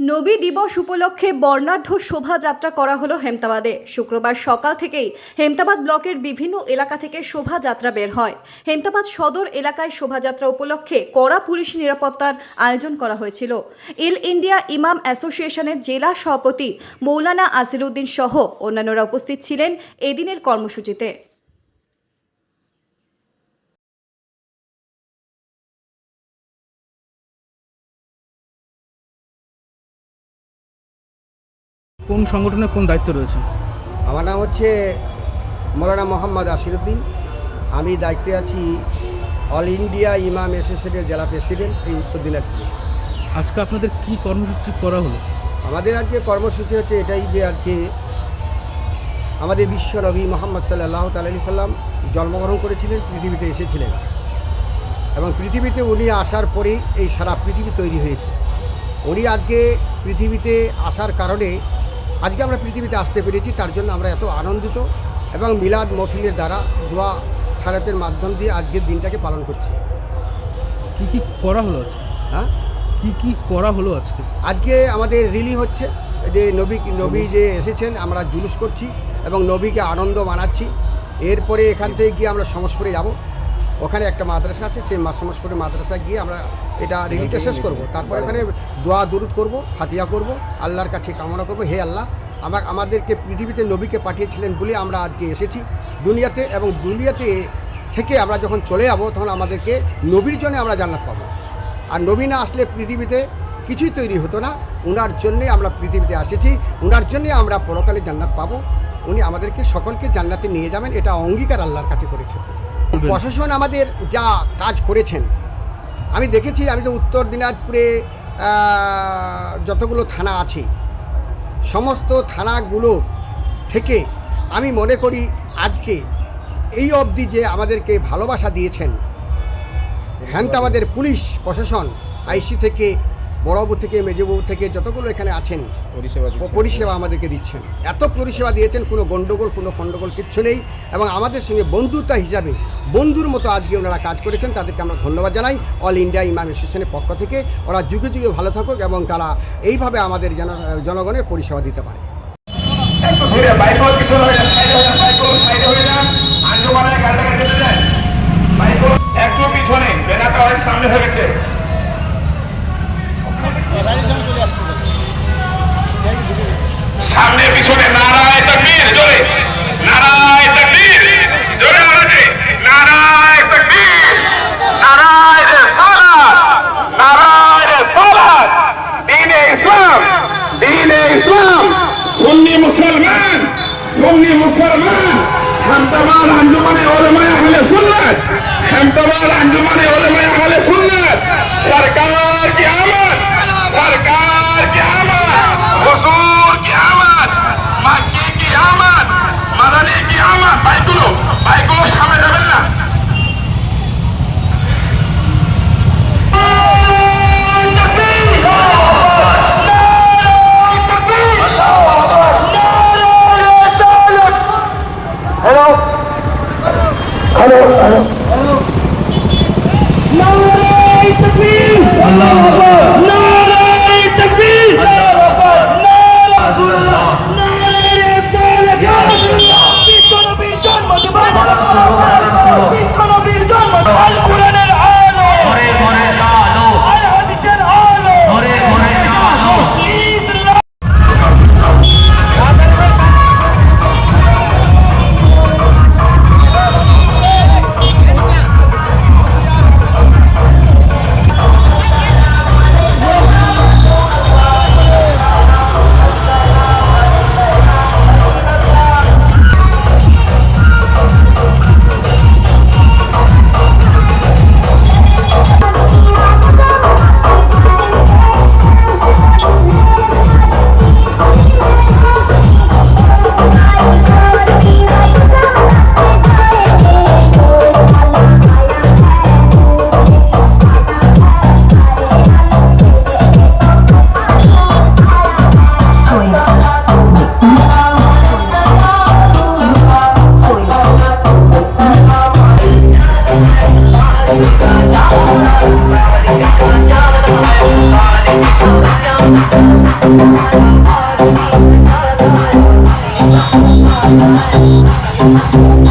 নবী দিবস উপলক্ষে বর্ণাঢ্য শোভাযাত্রা করা হলো হেমতাবাদে। শুক্রবার সকাল থেকেই হেমতাবাদ ব্লকের বিভিন্ন এলাকা থেকে শোভাযাত্রা বের হয়। হেমতাবাদ সদর এলাকায় শোভাযাত্রা উপলক্ষে কড়া পুলিশ নিরাপত্তার আয়োজন করা হয়েছিল। ইল ইন্ডিয়া ইমাম অ্যাসোসিয়েশনের জেলা সভাপতি মৌলানা আসিরুদ্দিন সহ অন্যান্যরা উপস্থিত ছিলেন এদিনের কর্মসূচিতে। কোন সংগঠনের কোন দায়িত্ব রয়েছে? আমার নাম হচ্ছে মৌলানা মোহাম্মদ আশিরুদ্দিন। আমি দায়িত্বে আছি অল ইন্ডিয়া ইমাম অ্যাসোসিয়েশনের জেলা প্রেসিডেন্ট এই উত্তর দিনাজপুর। আজকে আপনাদের কি কর্মসূচি করা হলো? আমাদের আজকে কর্মসূচি হচ্ছে এটাই যে আজকে আমাদের বিশ্ব নবী মোহাম্মদ সাল্লাহ তালি সাল্লাম জন্মগ্রহণ করেছিলেন পৃথিবীতে এসেছিলেন। এবং পৃথিবীতে উনি আসার পরেই এই সারা পৃথিবী তৈরি হয়েছে। উনি আজকে পৃথিবীতে আসার কারণে আজকে আমরা পৃথিবীতে আসতে পেরেছি তার জন্য আমরা এত আনন্দিত এবং মিলাদ মফিলের দ্বারা দোয়া খারাতের মাধ্যম দিয়ে আজকের দিনটাকে পালন করছি। কি কি করা হলো আজকে? হ্যাঁ? কি কি করা হলো আজকে? আজকে আমাদের রিলি হচ্ছে যে নবী নবী যে এসেছেন আমরা জুলুস করছি এবং নবীকে আনন্দ মানাচ্ছি। এরপরে এখান থেকে গিয়ে আমরা সমসপুরে যাব। ওখানে একটা মাদ্রাসা আছে সেই মা- সমসপুরে মাদ্রাসা গিয়ে আমরা এটা রিলিটা শেষ করব। তারপরে এখানে দোয়া দুরুদ করব ফাতিয়া করব আল্লাহর কাছে কামনা করব হে আল্লাহ আমার আমাদেরকে পৃথিবীতে নবীকে পাঠিয়েছিলেন বলে আমরা আজকে এসেছি। দুনিয়াতে এবং দুনিয়াতে থেকে আমরা যখন চলে যাব তখন আমাদেরকে নবীর জন্য আমরা জান্নাত পাবো। আর নবী না আসলে পৃথিবীতে কিছুই তৈরি হতো না। ওনার জন্যে আমরা পৃথিবীতে এসেছি ওনার জন্যে আমরা পরকালে জান্নাত পাবো। উনি আমাদেরকে সকলকে জান্নাতে নিয়ে যাবেন। এটা অঙ্গীকার আল্লাহর কাছে করেছেন প্রশাসন আমাদের যা কাজ করেছেন, আমি দেখেছি, আমি তো উত্তর দিনাজপুরে যতগুলো থানা আছে, সমস্ত থানাগুলো থেকে আমি মনে করি আজকে এই অবধি যে আমাদেরকে ভালোবাসা দিয়েছেন হ্যান্তাবাদের পুলিশ, প্রশাসন, আইসি থেকে বড়বাবু থেকে মেজবাবু থেকে যতগুলো এখানে আছেন পরিষেবা পরিষেবা আমাদেরকে দিচ্ছেন। এত পরিষেবা দিয়েছেন কোনো গণ্ডগোল কোনো খণ্ডগোল কিচ্ছু নেই। এবং আমাদের সঙ্গে বন্ধুতা হিসাবে বন্ধুর মতো আজকে ওনারা কাজ করেছেন তাদেরকে আমরা ধন্যবাদ জানাই। অল ইন্ডিয়া ইমাম অ্যাসোসিয়েশনের পক্ষ থেকে ওরা যুগে যুগে ভালো থাকুক এবং তারা এইভাবে আমাদের জন- জনগণের পরিষেবা দিতে পারে। একটু পিছনে বেনাটা অনেক সামনে হয়ে গেছে সামনে পিছনে নারায় তকবীর জোরে নারায় তকবীর জোরে আওয়াজে নারায় তকবীর নারায় রিসালাত নারায় রিসালাত দ্বীনে ইসলাম দ্বীনে ইসলাম সুন্নি মুসলমান সুন্নি মুসলমান হামতাবাদ আঞ্জুমানে ওলামায়ে আহলে সুন্নাত হামতাবাদ আঞ্জুমানে ওলামায়ে আহলে সুন্নাত সরকার হ্যালো হ্যালো হ্যালো নারায়ে তাকবীর আল্লাহু আকবার Thank you.